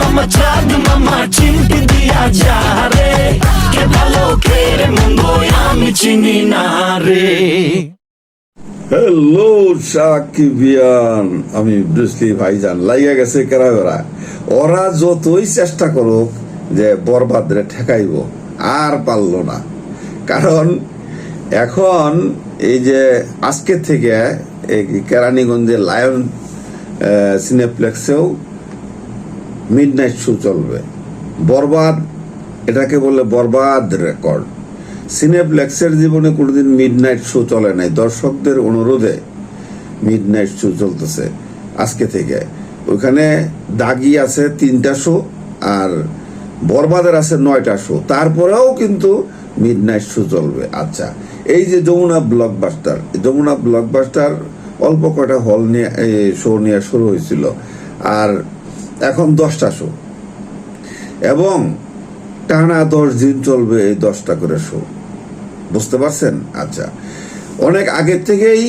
মামা মামা চিমটি দিয়া যা রে কে ভালো কে রে আমি চিনি না রে হ্যালো সাকিবিয়ান আমি ব্রুসলি ভাইজান লাইয়া গেছে কেরা বেড়া ওরা যতই চেষ্টা করুক যে বরবাদরে ঠেকাইব, আর পারল না। কারণ এখন এই যে আজকে থেকে এই কেরানীগঞ্জে লায়ন সিনেপ্লেক্সেও মিড নাইট শো চলবে। বরবাদ, এটাকে বলে বরবাদ রেকর্ড সিনেপ্লেক্সের জীবনে কোনোদিন মিড নাইট শো চলে নাই। দর্শকদের অনুরোধে মিড নাইট শো চলতেছে আজকে থেকে। ওইখানে দাগি আছে তিনটা শো আর বরবাদের আছে নয়টা শো তারপরেও কিন্তু মিড নাইট শো চলবে। আচ্ছা এই যে যমুনা ব্লকবাস্টার যমুনা ব্লকবাস্টার অল্প কয়টা হল নিয়ে শো নিয়ে শুরু হয়েছিল। আর এখন দশটা শো। এবং টানা দশ দিন চলবে এই দশটা করে শো। বুঝতে পারছেন? আচ্ছা। অনেক আগের থেকেই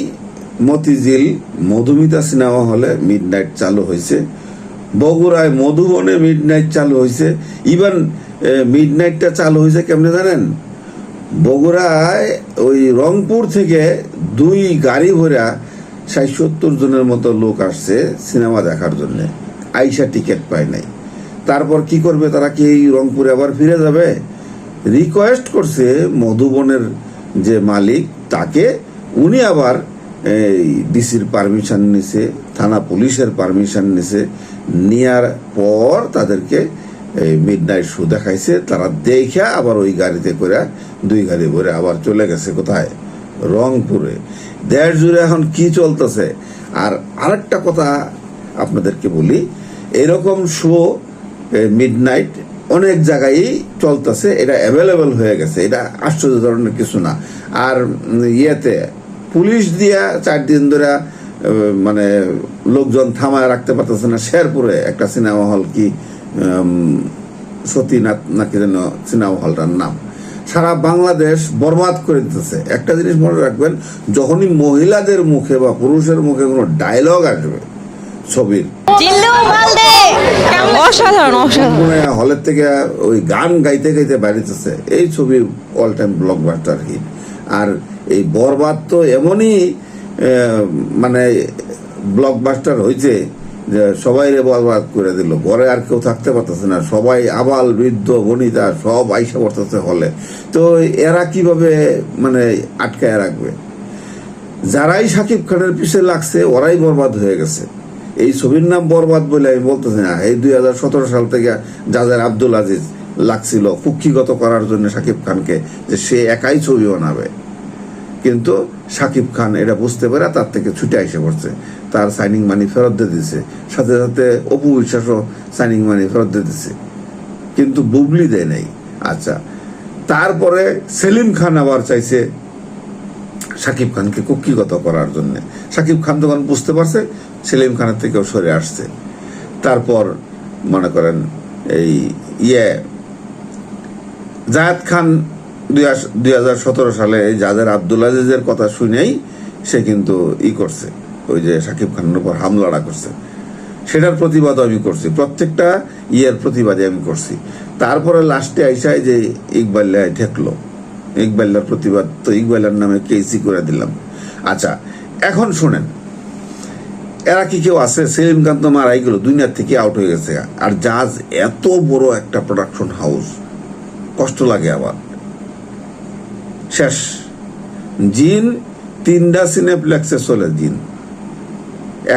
Motijheel Madhumita cinema hall midnight চালু হয়েছে। বগুড়ায় মধুবনে মিড নাইট চালু হয়েছে। ইভেন মিড নাইটটা চালু হয়েছে কেমনে জানেন? বগুড়ায় ওই রংপুর থেকে দুই গাড়ি ভরা ষাট সত্তর জনের মতো লোক আসছে সিনেমা দেখার জন্য। আইসা টিকিট পায় নাই। তারপর কি করবে তারা কি এই রংপুরে আবার ফিরে যাবে? রিকোয়েস্ট করছে মধুবনের যে মালিক, তাকে উনি আবার এই ডিসির পারমিশন নিছে, থানা পুলিশের পারমিশন নিছে, নেয়ার পর তাদেরকে এই মিড নাইট শো দেখাইছে। তারা দেখে আবার ওই গাড়িতে করে দুই গাড়ি ভরে আবার চলে গেছে কোথায়? রংপুরে। দেশ জুড়ে এখন কি চলতেছে? আর আরেকটা কথা আপনাদেরকে বলি, এরকম শো মিড নাইট অনেক জায়গায় চলতেছে, এটা অ্যাভেলেবেল হয়ে গেছে, এটা আশ্চর্য ধরনের কিছু না। আর ইয়েতে পুলিশ দিয়া চার দিন ধরে মানে লোকজন থামায় রাখতে পারতেছে না। শেরপুরে একটা সিনেমা হল কি সতীনাথ নাকি যেন সিনেমা হলটার নাম। সারা বাংলাদেশ বরবাদ করে দিতেছে। একটা জিনিস মনে রাখবেন, যখনই মহিলাদের মুখে বা পুরুষের মুখে কোনো ডায়লগ আসবে ছবির। অসাধারণ অসাধারণ। মনে হয় হলের থেকে ওই গান গাইতে গাইতে বাড়িতেছে এই ছবি অল টাইম ব্লকবাস্টার হিট আর এই বরবাদ তো এমনই মানে ব্লকবাস্টার হয়েছে যে সবাই রে বরবাদ করে দিল। ঘরে আর কেউ থাকতে পারতেছে না সবাই আবাল বৃদ্ধ বনিতা সব আইসা পড়তেছে হলে। তো এরা কীভাবে মানে আটকায় রাখবে? যারাই সাকিব খানের পিছে লাগছে ওরাই বরবাদ হয়ে গেছে। এই ছবির নাম বরবাদ বলে আমি বলতেছি না। এই দুই হাজার সতেরো সাল থেকে জাজার আব্দুল আজিজ লাগছিল কুক্ষিগত করার জন্য সাকিব খানকে যে সে একাই ছবি বানাবে। কিন্তু সাকিব খান এটা বুঝতে পেরে তার থেকে ছুটে এসে পড়ছে। তার সাইনিং মানি ফেরত দিয়ে দিছে। সাথে সাথে অপু বিশ্বাসও সাইনিং মানি ফেরত দিয়ে দিছে। কিন্তু বুবলি দেয় নাই। আচ্ছা তারপরে সেলিম খান আবার চাইছে সাকিব খানকে কুক্ষিগত করার জন্য। সাকিব খান তখন বুঝতে পারছে, সেলিম খানের থেকেও সরে আসছে। তারপর মনে করেন এই ইয়ে জায়দ খান দুই হাজার সতেরো সালে যাদের আব্দুল আজিজের কথা শুনেই সে কিন্তু ই করছে, ওই যে সাকিব খানের উপর হামলাটা করছে। সেটার প্রতিবাদ আমি করছি, প্রত্যেকটা ইয়ের প্রতিবাদে আমি করছি। তারপরে লাস্টে আইসায় যে ইকবাল্লায় ঠেকলো। ইকবাল্লার প্রতিবাদ তো ইকবাল্লার নামে কেসি করে দিলাম। আচ্ছা এখন শোনেন, এরা কি কেউ আছে? সেলিম খান তো মারাই গেল, দুনিয়ার থেকে আউট হয়ে গেছে। আর জাজ এত বড় একটা প্রোডাকশন হাউস কষ্ট লাগে আবার। শেষ। জিন তিনটা সিনেপ্লেক্সে চলে, জিন।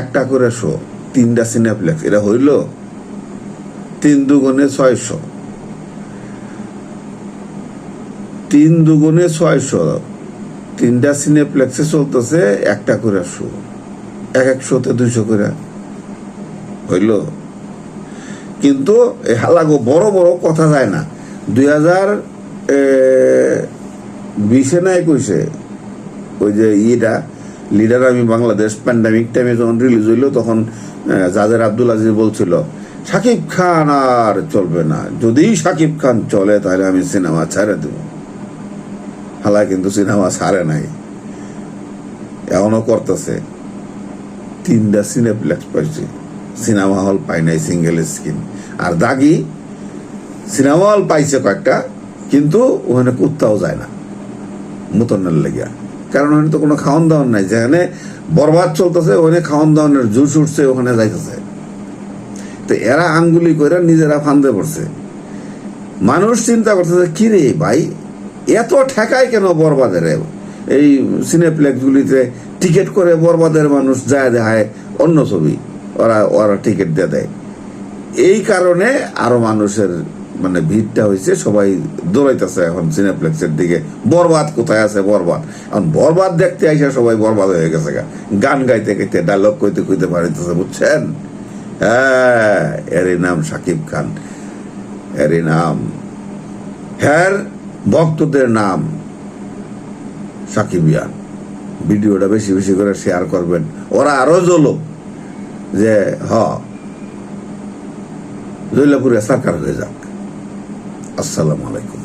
একটা করে শো তিনটা সিনেপ্লেক্স এটা হইল তিন দুগুণে ছয়শো। তিন দুগুণে ছয়শো। তিনটা সিনেপ্লেক্সে চলতেছে, একটা করে শো। এক এক শোতে দুইশো করে। হইল? কিন্তু হালাগো বড় বড় কথা যায় না। দুই হাজার বিশে না একুশে, ওই যে ইয়েটা, লিডার আমি বাংলাদেশ প্যান্ডামিক টাইমে যখন রিলিজ হইল, তখন জাদের আব্দুল আজিজ বলছিল সাকিব খান আর চলবে না। যদি সাকিব খান চলে, তাহলে আমি সিনেমা ছেড়ে দেব। হালা কিন্তু সিনেমা ছাড়ে নাই। এখনও করতেছে। তিনটা সিনেপ্লেক্স পাইছি। সিনেমা হল পাই নাই সিঙ্গেল স্ক্রিন আর দাগি, সিনেমা হল পাইছে কয়েকটা, কিন্তু ওখানে কুত্তাও যায় না। মুতনের লেগিয়া। কারণ ওখানে তো কোনো খাওয়ান দাওয়ান নাই। যেখানে বরবাদ চলতেছে, ওখানে খাওয়ান দাওয়ানের জুস উঠছে, ওখানে যাইতেছে। তো এরা আঙ্গুলি করে নিজেরা ফান্দে পড়ছে। মানুষ চিন্তা করতেছে কি রে ভাই এত ঠেকায় কেন বরবাদের? এই সিনেপ্লেক্সগুলিতে টিকিট করে বরবাদের মানুষ যায় দেখায় অন্য ছবি। ওরা ওরা টিকিট দিয়ে দেয়। এই কারণে আরও মানুষের মানে ভিড়টা হয়েছে, সবাই দৌড়াইতেছে এখন সিনেপ্লেক্সের দিকে। বরবাদ কোথায় আছে? বরবাদ। এখন বরবাদ দেখতে আইসা সবাই বরবাদ হয়ে গেছে। গান গাইতে গাইতে ডায়লগ কইতে কইতে পারিতেছে বুঝছেন? হ্যাঁ এরই নাম সাকিব খান। এরই নাম। হ্যার ভক্তদের নাম সাকিবিয়ান ভিডিওটা বেশি বেশি করে শেয়ার করবেন। ওরা আরও জ্বলো যে, হ, জৈলাপুরে সাকার হয়ে যাক। আসসালামু আলাইকুম।